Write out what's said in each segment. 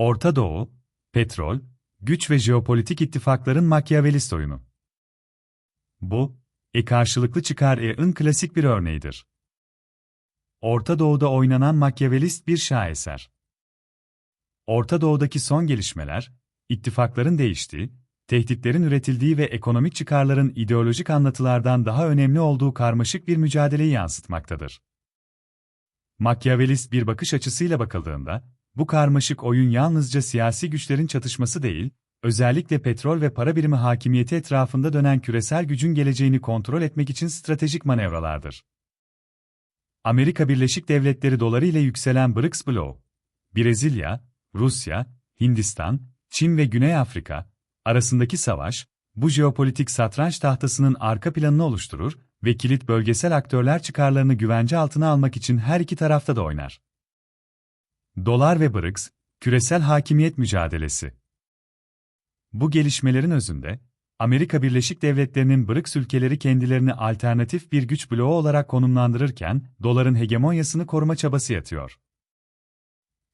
Orta Doğu, petrol, güç ve jeopolitik ittifakların makyavelist oyunu. Bu, e karşılıklı çıkar e'ın klasik bir örneğidir. Orta Doğu'da oynanan makyavelist bir şaheser. Orta Doğu'daki son gelişmeler, ittifakların değiştiği, tehditlerin üretildiği ve ekonomik çıkarların ideolojik anlatılardan daha önemli olduğu karmaşık bir mücadeleyi yansıtmaktadır. Makyavelist bir bakış açısıyla bakıldığında, bu karmaşık oyun yalnızca siyasi güçlerin çatışması değil, özellikle petrol ve para birimi hakimiyeti etrafında dönen küresel gücün geleceğini kontrol etmek için stratejik manevralardır. Amerika Birleşik Devletleri doları ile yükselen BRICS bloğu, Brezilya, Rusya, Hindistan, Çin ve Güney Afrika arasındaki savaş, bu jeopolitik satranç tahtasının arka planını oluşturur ve kilit bölgesel aktörler çıkarlarını güvence altına almak için her iki tarafta da oynar. Dolar ve BRICS, küresel hakimiyet mücadelesi. Bu gelişmelerin özünde, Amerika Birleşik Devletleri'nin BRICS ülkeleri kendilerini alternatif bir güç bloğu olarak konumlandırırken, doların hegemonyasını koruma çabası yatıyor.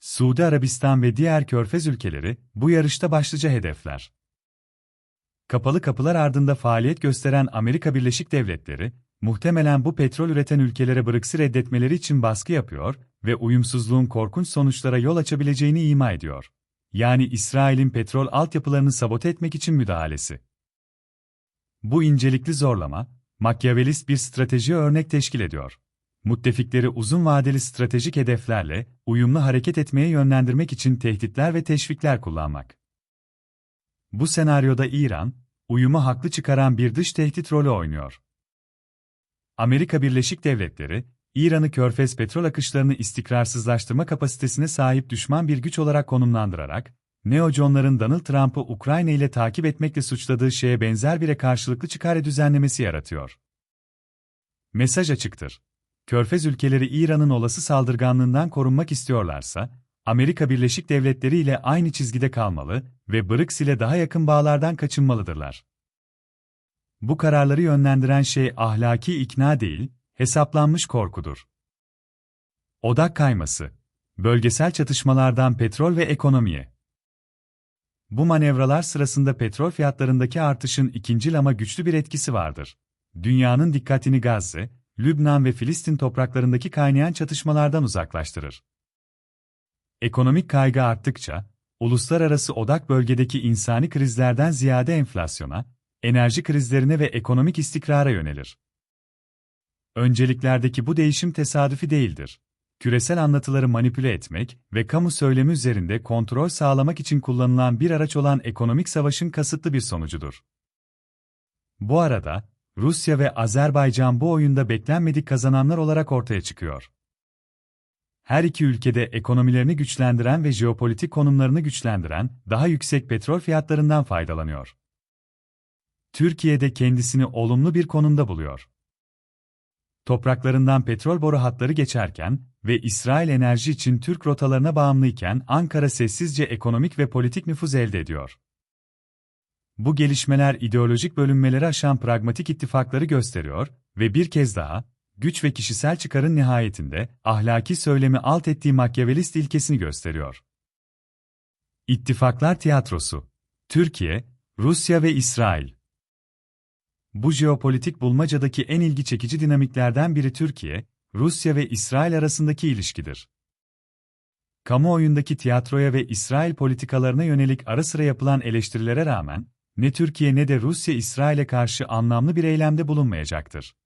Suudi Arabistan ve diğer körfez ülkeleri, bu yarışta başlıca hedefler. Kapalı kapılar ardında faaliyet gösteren Amerika Birleşik Devletleri, muhtemelen bu petrol üreten ülkelere BRICS'i reddetmeleri için baskı yapıyor ve uyumsuzluğun korkunç sonuçlara yol açabileceğini ima ediyor. Yani İsrail'in petrol altyapılarını sabote etmek için müdahalesi. Bu incelikli zorlama, makyavelist bir strateji örnek teşkil ediyor. Müttefikleri uzun vadeli stratejik hedeflerle uyumlu hareket etmeye yönlendirmek için tehditler ve teşvikler kullanmak. Bu senaryoda İran, uyumu haklı çıkaran bir dış tehdit rolü oynuyor. Amerika Birleşik Devletleri, İran'ı körfez petrol akışlarını istikrarsızlaştırma kapasitesine sahip düşman bir güç olarak konumlandırarak, Neoconların Donald Trump'ı Ukrayna ile takip etmekle suçladığı şeye benzer bire karşılıklı çıkar düzenlemesi yaratıyor. Mesaj açıktır. Körfez ülkeleri İran'ın olası saldırganlığından korunmak istiyorlarsa, Amerika Birleşik Devletleri ile aynı çizgide kalmalı ve BRICS ile daha yakın bağlardan kaçınmalıdırlar. Bu kararları yönlendiren şey ahlaki ikna değil, hesaplanmış korkudur. Odak kayması, bölgesel çatışmalardan petrol ve ekonomiye. Bu manevralar sırasında petrol fiyatlarındaki artışın ikinci ama güçlü bir etkisi vardır. Dünyanın dikkatini Gazze, Lübnan ve Filistin topraklarındaki kaynayan çatışmalardan uzaklaştırır. Ekonomik kaygı arttıkça, uluslararası odak bölgedeki insani krizlerden ziyade enflasyona, enerji krizlerine ve ekonomik istikrara yönelir. Önceliklerdeki bu değişim tesadüfi değildir. Küresel anlatıları manipüle etmek ve kamu söylemi üzerinde kontrol sağlamak için kullanılan bir araç olan ekonomik savaşın kasıtlı bir sonucudur. Bu arada, Rusya ve Azerbaycan bu oyunda beklenmedik kazananlar olarak ortaya çıkıyor. Her iki ülkede ekonomilerini güçlendiren ve jeopolitik konumlarını güçlendiren daha yüksek petrol fiyatlarından faydalanıyor. Türkiye'de kendisini olumlu bir konumda buluyor. Topraklarından petrol boru hatları geçerken ve İsrail enerji için Türk rotalarına bağımlıyken Ankara sessizce ekonomik ve politik nüfuz elde ediyor. Bu gelişmeler ideolojik bölünmeleri aşan pragmatik ittifakları gösteriyor ve bir kez daha, güç ve kişisel çıkarın nihayetinde ahlaki söylemi alt ettiği makyavelist ilkesini gösteriyor. İttifaklar Tiyatrosu Türkiye, Rusya ve İsrail Bu jeopolitik bulmacadaki en ilgi çekici dinamiklerden biri Türkiye, Rusya ve İsrail arasındaki ilişkidir. Kamuoyundaki tiyatroya ve İsrail politikalarına yönelik ara sıra yapılan eleştirilere rağmen, ne Türkiye ne de Rusya İsrail'e karşı anlamlı bir eylemde bulunmayacaktır.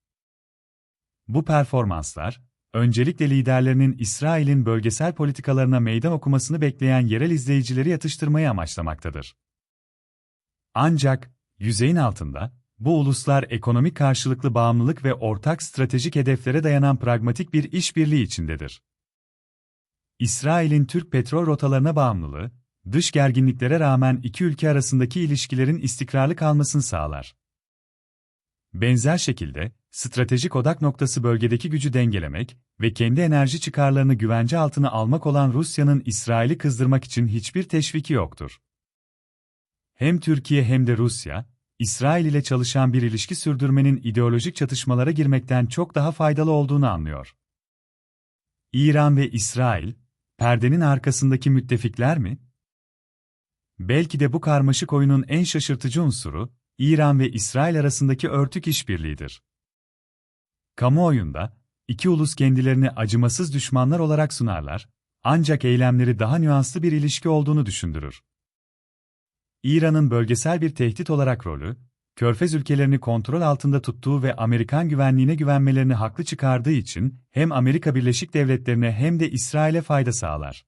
Bu performanslar, öncelikle liderlerinin İsrail'in bölgesel politikalarına meydan okumasını bekleyen yerel izleyicileri yatıştırmayı amaçlamaktadır. Ancak, yüzeyin altında, bu uluslar ekonomik karşılıklı bağımlılık ve ortak stratejik hedeflere dayanan pragmatik bir işbirliği içindedir. İsrail'in Türk petrol rotalarına bağımlılığı, dış gerginliklere rağmen iki ülke arasındaki ilişkilerin istikrarlı kalmasını sağlar. Benzer şekilde, stratejik odak noktası bölgedeki gücü dengelemek ve kendi enerji çıkarlarını güvence altına almak olan Rusya'nın İsrail'i kızdırmak için hiçbir teşviki yoktur. Hem Türkiye hem de Rusya, İsrail ile çalışan bir ilişki sürdürmenin ideolojik çatışmalara girmekten çok daha faydalı olduğunu anlıyor. İran ve İsrail, perdenin arkasındaki müttefikler mi? Belki de bu karmaşık oyunun en şaşırtıcı unsuru, İran ve İsrail arasındaki örtük işbirliğidir. Kamuoyunda, iki ulus kendilerini acımasız düşmanlar olarak sunarlar, ancak eylemleri daha nüanslı bir ilişki olduğunu düşündürür. İran'ın bölgesel bir tehdit olarak rolü, Körfez ülkelerini kontrol altında tuttuğu ve Amerikan güvenliğine güvenmelerini haklı çıkardığı için hem Amerika Birleşik Devletleri'ne hem de İsrail'e fayda sağlar.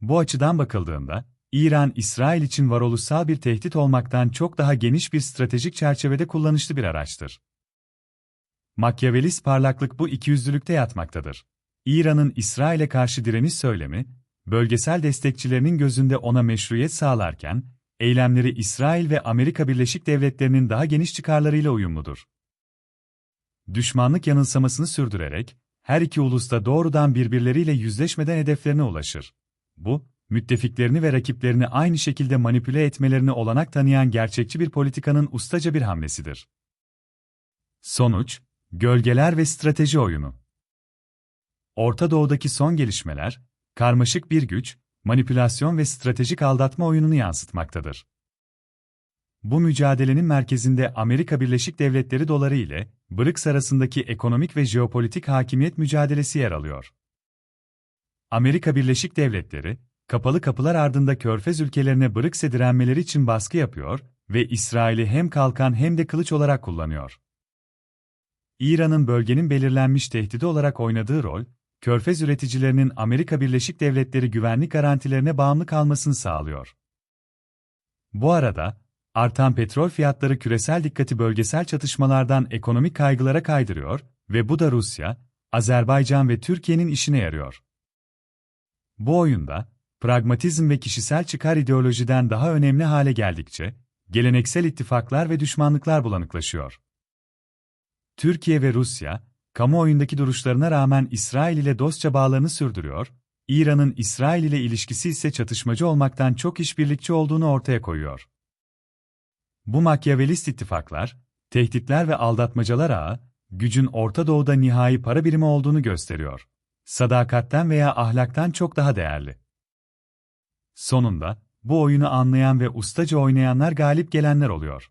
Bu açıdan bakıldığında, İran, İsrail için varoluşsal bir tehdit olmaktan çok daha geniş bir stratejik çerçevede kullanışlı bir araçtır. Makyavelist parlaklık bu ikiyüzlülükte yatmaktadır. İran'ın İsrail'e karşı direniş söylemi, bölgesel destekçilerinin gözünde ona meşruiyet sağlarken, eylemleri İsrail ve Amerika Birleşik Devletleri'nin daha geniş çıkarlarıyla uyumludur. Düşmanlık yanılsamasını sürdürerek, her iki ulus da doğrudan birbirleriyle yüzleşmeden hedeflerine ulaşır. Bu, müttefiklerini ve rakiplerini aynı şekilde manipüle etmelerini olanak tanıyan gerçekçi bir politikanın ustaca bir hamlesidir. Sonuç, gölgeler ve strateji oyunu. Orta Doğu'daki son gelişmeler, karmaşık bir güç, manipülasyon ve stratejik aldatma oyununu yansıtmaktadır. Bu mücadelenin merkezinde Amerika Birleşik Devletleri doları ile BRICS arasındaki ekonomik ve jeopolitik hakimiyet mücadelesi yer alıyor. Amerika Birleşik Devletleri, kapalı kapılar ardında Körfez ülkelerine BRICS'e direnmeleri için baskı yapıyor ve İsrail'i hem kalkan hem de kılıç olarak kullanıyor. İran'ın bölgenin belirlenmiş tehdidi olarak oynadığı rol, Körfez üreticilerinin Amerika Birleşik Devletleri güvenlik garantilerine bağımlı kalmasını sağlıyor. Bu arada, artan petrol fiyatları küresel dikkati bölgesel çatışmalardan ekonomik kaygılara kaydırıyor ve bu da Rusya, Azerbaycan ve Türkiye'nin işine yarıyor. Bu oyunda, pragmatizm ve kişisel çıkar ideolojiden daha önemli hale geldikçe, geleneksel ittifaklar ve düşmanlıklar bulanıklaşıyor. Türkiye ve Rusya, kamuoyundaki duruşlarına rağmen İsrail ile dostça bağlarını sürdürüyor, İran'ın İsrail ile ilişkisi ise çatışmacı olmaktan çok işbirlikçi olduğunu ortaya koyuyor. Bu makyavelist ittifaklar, tehditler ve aldatmacalar ağı, gücün Orta Doğu'da nihai para birimi olduğunu gösteriyor. Sadakatten veya ahlaktan çok daha değerli. Sonunda, bu oyunu anlayan ve ustaca oynayanlar galip gelenler oluyor.